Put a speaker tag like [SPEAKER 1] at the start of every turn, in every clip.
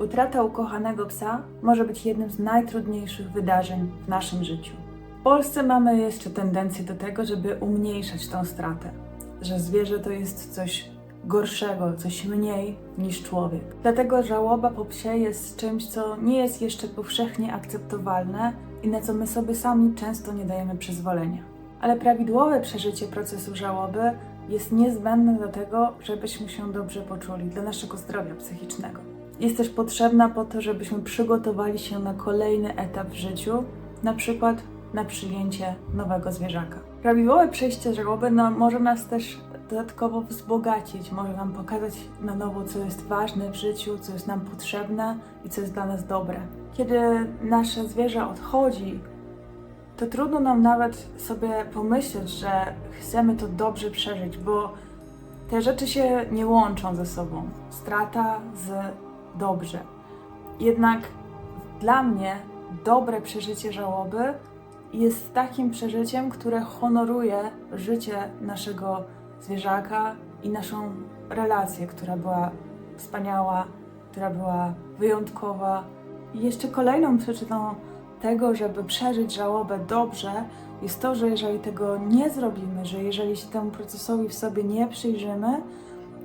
[SPEAKER 1] Utrata ukochanego psa może być jednym z najtrudniejszych wydarzeń w naszym życiu. W Polsce mamy jeszcze tendencję do tego, żeby umniejszać tą stratę, że zwierzę to jest coś gorszego, coś mniej niż człowiek. Dlatego żałoba po psie jest czymś, co nie jest jeszcze powszechnie akceptowalne i na co my sobie sami często nie dajemy przyzwolenia. Ale prawidłowe przeżycie procesu żałoby jest niezbędne do tego, żebyśmy się dobrze poczuli, dla naszego zdrowia psychicznego. Jest też potrzebna po to, żebyśmy przygotowali się na kolejny etap w życiu, na przykład na przyjęcie nowego zwierzaka. Prawidłowe przejście żałoby no, może nas też dodatkowo wzbogacić, może nam pokazać na nowo, co jest ważne w życiu, co jest nam potrzebne i co jest dla nas dobre. Kiedy nasze zwierzę odchodzi, to trudno nam nawet sobie pomyśleć, że chcemy to dobrze przeżyć, bo te rzeczy się nie łączą ze sobą. Strata z dobrze. Jednak dla mnie dobre przeżycie żałoby jest takim przeżyciem, które honoruje życie naszego zwierzaka i naszą relację, która była wspaniała, która była wyjątkowa. I jeszcze kolejną przyczyną tego, żeby przeżyć żałobę dobrze, jest to, że jeżeli tego nie zrobimy, że jeżeli się temu procesowi w sobie nie przyjrzymy,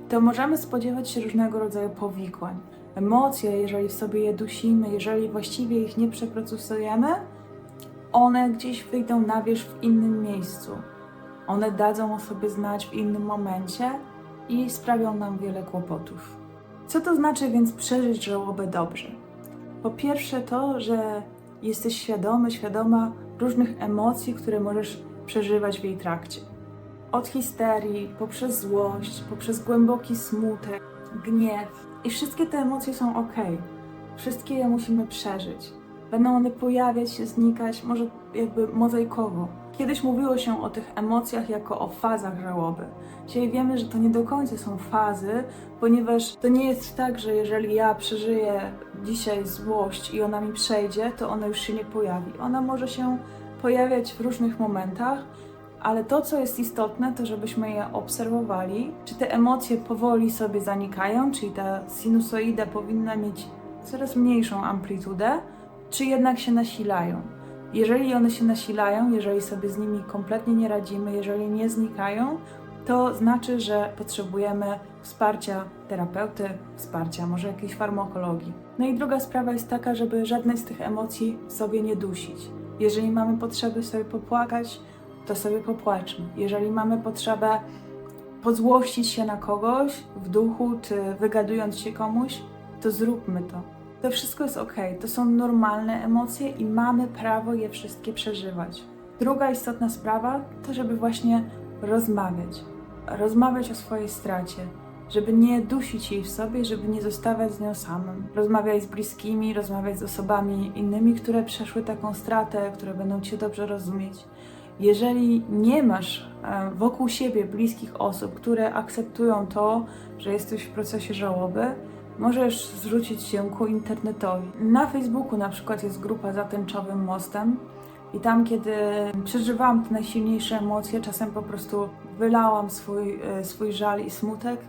[SPEAKER 1] to możemy spodziewać się różnego rodzaju powikłań. Emocje, jeżeli sobie je dusimy, jeżeli właściwie ich nie przeprocesujemy, one gdzieś wyjdą na wierzch w innym miejscu. One dadzą o sobie znać w innym momencie i sprawią nam wiele kłopotów. Co to znaczy więc przeżyć żałobę dobrze? Po pierwsze to, że jesteś świadomy, świadoma różnych emocji, które możesz przeżywać w jej trakcie. Od histerii, poprzez złość, poprzez głęboki smutek, gniew. I wszystkie te emocje są ok. Wszystkie je musimy przeżyć. Będą one pojawiać się, znikać, może jakby mozaikowo. Kiedyś mówiło się o tych emocjach jako o fazach żałoby. Dzisiaj wiemy, że to nie do końca są fazy, ponieważ to nie jest tak, że jeżeli ja przeżyję dzisiaj złość i ona mi przejdzie, to ona już się nie pojawi. Ona może się pojawiać w różnych momentach, ale to, co jest istotne, to żebyśmy je obserwowali, czy te emocje powoli sobie zanikają, czyli ta sinusoida powinna mieć coraz mniejszą amplitudę, czy jednak się nasilają. Jeżeli one się nasilają, jeżeli sobie z nimi kompletnie nie radzimy, jeżeli nie znikają, to znaczy, że potrzebujemy wsparcia terapeuty, wsparcia może jakiejś farmakologii. No i druga sprawa jest taka, żeby żadnej z tych emocji sobie nie dusić. Jeżeli mamy potrzeby sobie popłakać, to sobie popłaczmy. Jeżeli mamy potrzebę pozłościć się na kogoś w duchu, czy wygadując się komuś, to zróbmy to. To wszystko jest ok, to są normalne emocje i mamy prawo je wszystkie przeżywać. Druga istotna sprawa to, żeby właśnie rozmawiać. Rozmawiać o swojej stracie, żeby nie dusić jej w sobie, żeby nie zostawać z nią samym. Rozmawiać z bliskimi, rozmawiać z osobami innymi, które przeszły taką stratę, które będą cię dobrze rozumieć. Jeżeli nie masz e, wokół siebie bliskich osób, które akceptują to, że jesteś w procesie żałoby, możesz zwrócić się ku internetowi. Na Facebooku na przykład jest grupa za tęczowym mostem i tam, kiedy przeżywałam te najsilniejsze emocje, czasem po prostu wylałam swój, e, swój żal i smutek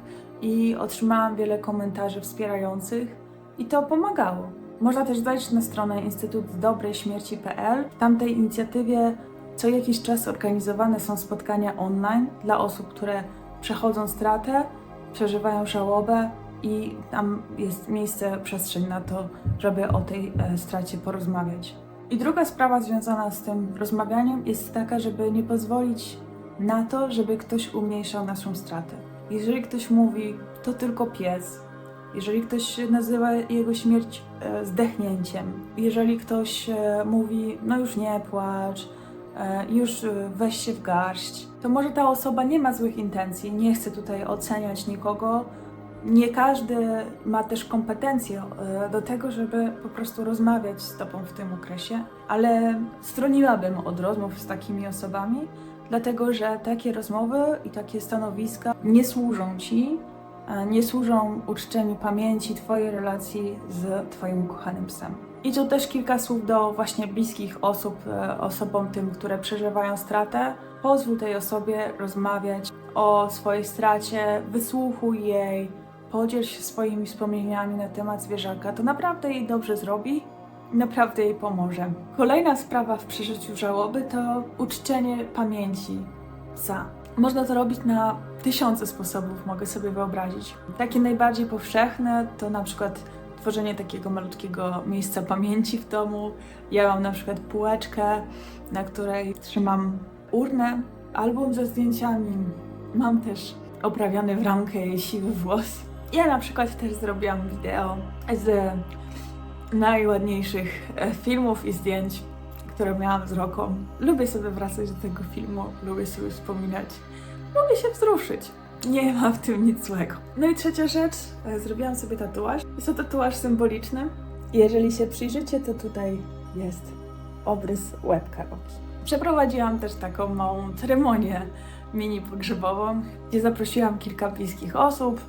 [SPEAKER 1] i otrzymałam wiele komentarzy wspierających i to pomagało. Można też zajrzeć na stronę Instytut Dobrej Śmierci.pl. W tamtej inicjatywie co jakiś czas organizowane są spotkania online dla osób, które przechodzą stratę, przeżywają żałobę i tam jest miejsce, przestrzeń na to, żeby o tej e, stracie porozmawiać. I druga sprawa związana z tym rozmawianiem jest taka, żeby nie pozwolić na to, żeby ktoś umniejszał naszą stratę. Jeżeli ktoś mówi, to tylko pies, jeżeli ktoś nazywa jego śmierć e, zdechnięciem, jeżeli ktoś e, mówi, no już nie płacz, już e, weź się w garść, to może ta osoba nie ma złych intencji, nie chce tutaj oceniać nikogo. Nie każdy ma też kompetencje e, do tego, żeby po prostu rozmawiać z tobą w tym okresie, ale stroniłabym od rozmów z takimi osobami, dlatego że takie rozmowy i takie stanowiska nie służą ci, e, nie służą uczczeniu pamięci Twojej relacji z Twoim ukochanym psem. I tu też kilka słów do właśnie bliskich osób, e, osobom tym, które przeżywają stratę. Pozwól tej osobie rozmawiać o swojej stracie, wysłuchuj jej, podziel się swoimi wspomnieniami na temat zwierzaka, to naprawdę jej dobrze zrobi, naprawdę jej pomoże. Kolejna sprawa w przeżyciu żałoby to uczczenie pamięci psa. Można to robić na tysiące sposobów, mogę sobie wyobrazić. Takie najbardziej powszechne to na przykład tworzenie takiego malutkiego miejsca pamięci w domu. Ja mam na przykład półeczkę, na której trzymam urnę, album ze zdjęciami. Mam też oprawiony w ramkę siwy włos. Ja na przykład też zrobiłam wideo z najładniejszych e, filmów i zdjęć, które miałam z Roką. Lubię sobie wracać do tego filmu, lubię sobie wspominać, lubię się wzruszyć. Nie ma w tym nic złego. No i trzecia rzecz, e, zrobiłam sobie tatuaż. Jest to tatuaż symboliczny. Jeżeli się przyjrzycie, to tutaj jest obrys łebka Roki. Przeprowadziłam też taką małą ceremonię mini pogrzebową, gdzie zaprosiłam kilka bliskich osób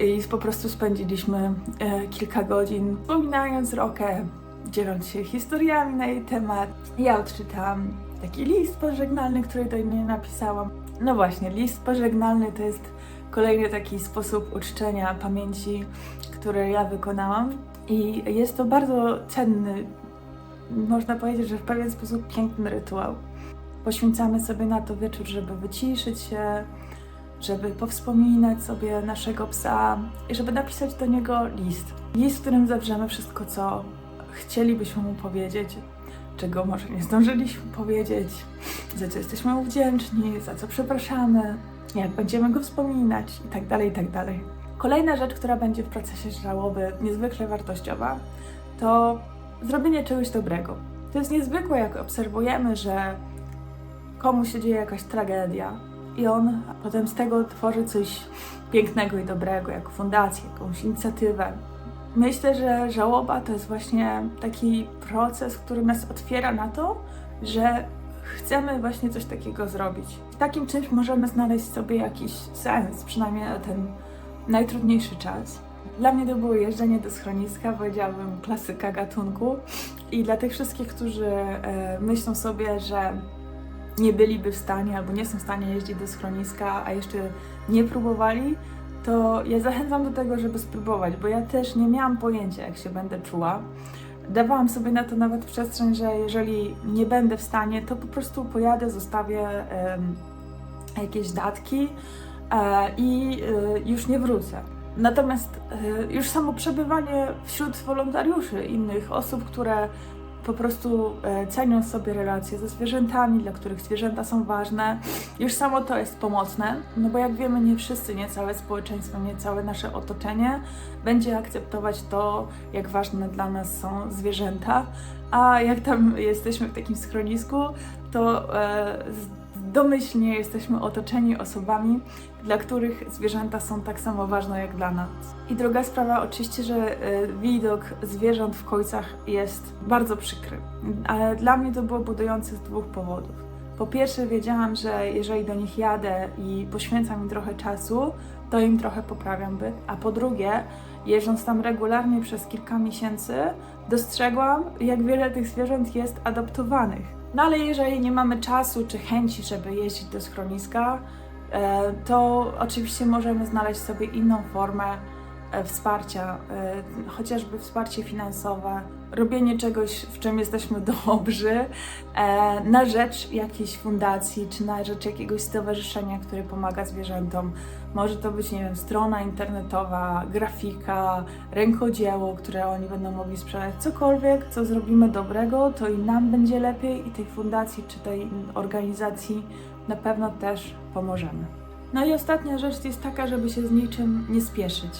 [SPEAKER 1] i po prostu spędziliśmy e, kilka godzin wspominając Rokę, dzieląc się historiami na jej temat. Ja odczytałam taki list pożegnalny, który do niej napisałam. No właśnie, list pożegnalny to jest kolejny taki sposób uczczenia pamięci, który ja wykonałam. I jest to bardzo cenny, można powiedzieć, że w pewien sposób piękny rytuał. Poświęcamy sobie na to wieczór, żeby wyciszyć się, żeby powspominać sobie naszego psa i żeby napisać do niego list. List, w którym zawrzemy wszystko, co chcielibyśmy mu powiedzieć, czego może nie zdążyliśmy powiedzieć, za co jesteśmy mu wdzięczni, za co przepraszamy, jak będziemy go wspominać itd. tak itd. Kolejna rzecz, która będzie w procesie żałoby niezwykle wartościowa, to zrobienie czegoś dobrego. To jest niezwykłe, jak obserwujemy, że komuś się dzieje jakaś tragedia i on potem z tego tworzy coś pięknego i dobrego, jak fundację, jakąś inicjatywę. Myślę, że żałoba to jest właśnie taki proces, który nas otwiera na to, że chcemy właśnie coś takiego zrobić. W takim czymś możemy znaleźć sobie jakiś sens, przynajmniej na ten najtrudniejszy czas. Dla mnie to było jeżdżenie do schroniska, powiedziałabym klasyka gatunku. I dla tych wszystkich, którzy e, myślą sobie, że nie byliby w stanie albo nie są w stanie jeździć do schroniska, a jeszcze nie próbowali, to ja zachęcam do tego, żeby spróbować, bo ja też nie miałam pojęcia, jak się będę czuła. Dawałam sobie na to nawet przestrzeń, że jeżeli nie będę w stanie, to po prostu pojadę, zostawię jakieś datki e, i e, już nie wrócę. Natomiast e, już samo przebywanie wśród wolontariuszy, innych osób, które po prostu e, cenią sobie relacje ze zwierzętami, dla których zwierzęta są ważne. Już samo to jest pomocne, no bo jak wiemy, nie wszyscy, nie całe społeczeństwo, nie całe nasze otoczenie będzie akceptować to, jak ważne dla nas są zwierzęta. A jak tam jesteśmy w takim schronisku, to e, domyślnie jesteśmy otoczeni osobami, dla których zwierzęta są tak samo ważne jak dla nas. I druga sprawa, oczywiście, że y, widok zwierząt w końcach jest bardzo przykry, ale dla mnie to było budujące z dwóch powodów. Po pierwsze, wiedziałam, że jeżeli do nich jadę i poświęcam im trochę czasu, to im trochę poprawiam byt. A po drugie, jeżdżąc tam regularnie przez kilka miesięcy, dostrzegłam, jak wiele tych zwierząt jest adoptowanych. No ale jeżeli nie mamy czasu czy chęci, żeby jeździć do schroniska, e, to oczywiście możemy znaleźć sobie inną formę wsparcia, e, chociażby wsparcie finansowe, robienie czegoś, w czym jesteśmy dobrzy, na rzecz jakiejś fundacji czy na rzecz jakiegoś stowarzyszenia, które pomaga zwierzętom. Może to być, nie wiem, strona internetowa, grafika, rękodzieło, które oni będą mogli sprzedać. Cokolwiek, co zrobimy dobrego, to i nam będzie lepiej, i tej fundacji czy tej organizacji na pewno też pomożemy. No i ostatnia rzecz jest taka, żeby się z niczym nie spieszyć.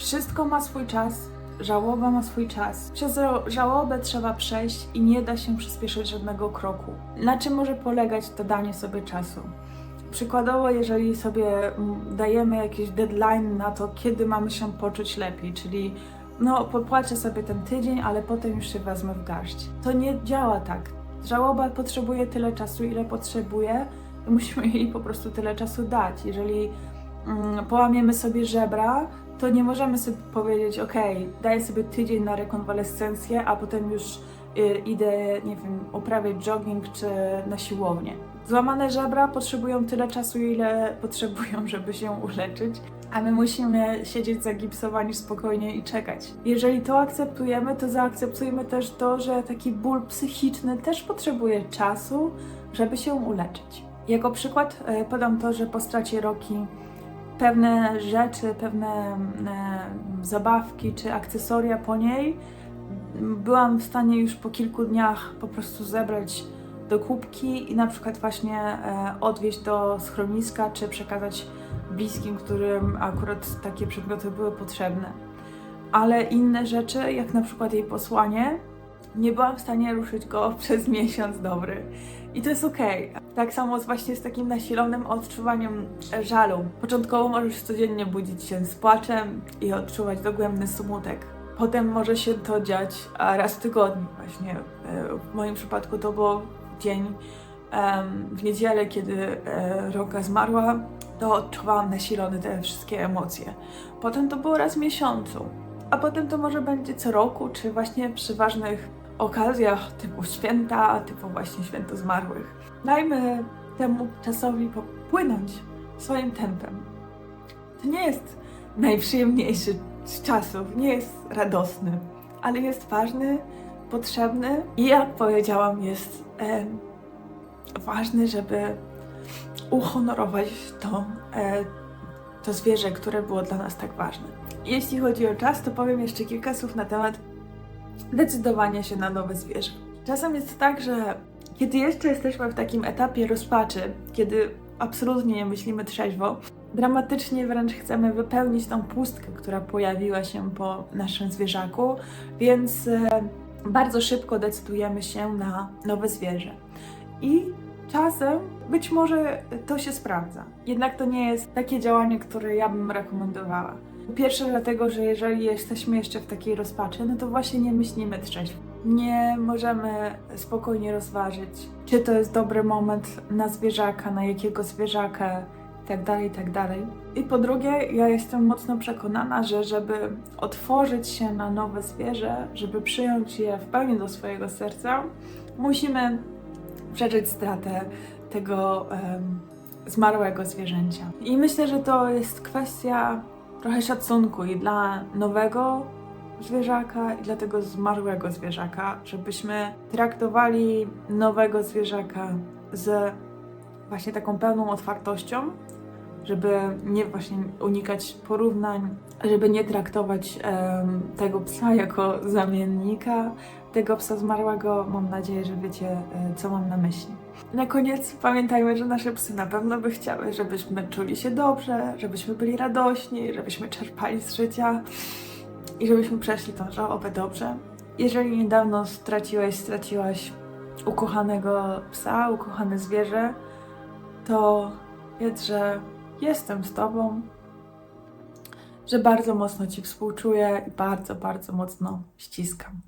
[SPEAKER 1] Wszystko ma swój czas, żałoba ma swój czas. Przez żałobę trzeba przejść i nie da się przyspieszyć żadnego kroku. Na czym może polegać to danie sobie czasu? Przykładowo, jeżeli sobie mm, dajemy jakiś deadline na to, kiedy mamy się poczuć lepiej, czyli no, popłaczę sobie ten tydzień, ale potem już się wezmę w garść. To nie działa tak. Żałoba potrzebuje tyle czasu, ile potrzebuje, musimy jej po prostu tyle czasu dać. Jeżeli mm, połamiemy sobie żebra, to nie możemy sobie powiedzieć, ok, daję sobie tydzień na rekonwalescencję, a potem już y, idę, nie wiem, uprawiać jogging czy na siłownię. Złamane żebra potrzebują tyle czasu, ile potrzebują, żeby się uleczyć. a my musimy siedzieć zagipsowani spokojnie i czekać. Jeżeli to akceptujemy, to zaakceptujmy też to, że taki ból psychiczny też potrzebuje czasu, żeby się uleczyć. Jako przykład e, podam to, że po stracie Roki pewne rzeczy, pewne e, zabawki czy akcesoria po niej byłam w stanie już po kilku dniach po prostu zebrać do kubki i na przykład właśnie e, odwieźć do schroniska czy przekazać bliskim, którym akurat takie przedmioty były potrzebne. Ale inne rzeczy, jak na przykład jej posłanie, nie byłam w stanie ruszyć go przez miesiąc dobry. I to jest okej. Tak samo właśnie z takim nasilonym odczuwaniem e, żalu. Początkowo możesz codziennie budzić się z płaczem i odczuwać dogłębny smutek. Potem może się to dziać raz w tygodniu właśnie. E, W moim przypadku to było dzień w niedzielę, kiedy e, Roka zmarła, to odczuwałam nasilone te wszystkie emocje. Potem to było raz w miesiącu, a potem to może będzie co roku, czy właśnie przy ważnych okazjach typu święta, typu właśnie święto zmarłych. Dajmy temu czasowi popłynąć swoim tempem. To nie jest najprzyjemniejszy z czasów, nie jest radosny, ale jest ważny, potrzebny i jak powiedziałam, jest em, ważny, żeby uhonorować to, e, to zwierzę, które było dla nas tak ważne. Jeśli chodzi o czas, to powiem jeszcze kilka słów na temat decydowania się na nowe zwierzę. Czasem jest tak, że kiedy jeszcze jesteśmy w takim etapie rozpaczy, kiedy absolutnie nie myślimy trzeźwo, dramatycznie wręcz chcemy wypełnić tą pustkę, która pojawiła się po naszym zwierzaku, więc e, bardzo szybko decydujemy się na nowe zwierzę. I czasem być może to się sprawdza. Jednak to nie jest takie działanie, które ja bym rekomendowała. Pierwsze dlatego, że jeżeli jesteśmy jeszcze w takiej rozpaczy, no to właśnie nie myślimy trzeźwo. Nie możemy spokojnie rozważyć, czy to jest dobry moment na zwierzaka, na jakiego zwierzaka, tak dalej, i tak dalej. I po drugie, ja jestem mocno przekonana, że żeby otworzyć się na nowe zwierzę, żeby przyjąć je w pełni do swojego serca, musimy przeżyć stratę tego em, zmarłego zwierzęcia. I myślę, że to jest kwestia trochę szacunku i dla nowego zwierzaka, i dla tego zmarłego zwierzaka, żebyśmy traktowali nowego zwierzaka z właśnie taką pełną otwartością, żeby nie właśnie unikać porównań, żeby nie traktować em, tego psa jako zamiennika, tego psa zmarłego. Mam nadzieję, że wiecie, e, co mam na myśli. Na koniec pamiętajmy, że nasze psy na pewno by chciały, żebyśmy czuli się dobrze, żebyśmy byli radośni, żebyśmy czerpali z życia i żebyśmy przeszli tą żałobę dobrze. Jeżeli niedawno straciłeś, straciłaś ukochanego psa, ukochane zwierzę, to wiedz, że jestem z Tobą, że bardzo mocno Ci współczuję i bardzo, bardzo mocno ściskam.